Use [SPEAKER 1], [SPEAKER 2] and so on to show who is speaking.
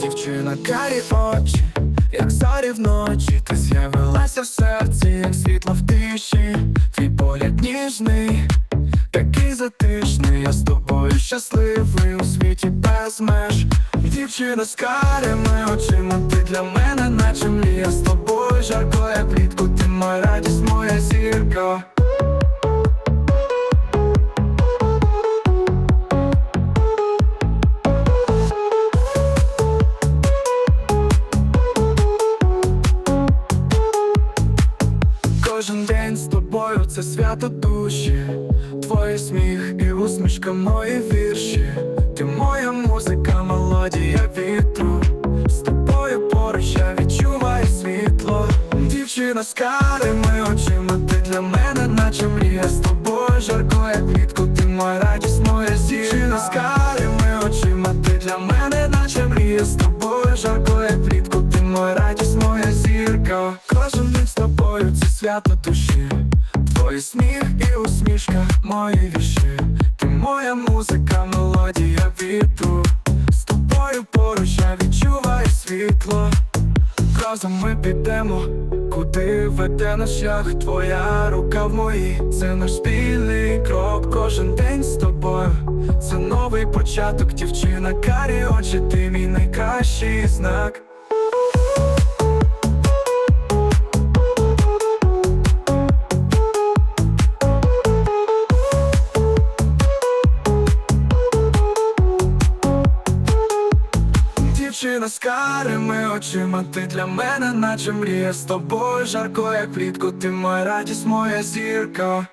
[SPEAKER 1] Дівчина карі очі, як зорі вночі, ти з'явилася в серці, як світло в тиші, твій погляд ніжний, такий затишний, я з тобою щасливий у світі без меж. Дівчина з карими очима, ти для мене, наче мрія з тобою, жарко, як влітку, ти моя радість, моя зірка. Кожен день з тобою це свято душі, твій сміх і усмішка мої вірші. Ти моя музика, мелодія вітру. З тобою поруч я відчуваю світло. Дівчина з карими очима, ти для мене, наче мрія з тобою, жарко, свято душі. Твій сміх і усмішка, мої вірші. Ти моя музика, мелодія вітру. З тобою поруч я відчуваю світло. Разом ми підемо, куди веде наш шлях, твоя рука в моїй, це наш спільний крок, кожен день з тобою, це новий початок, дівчина, карі очі, ти мій найкращий знак. З карими очима, ти для мене, наче мрія. З тобою, жарко, як влітку, ти моя радість, моя зірка.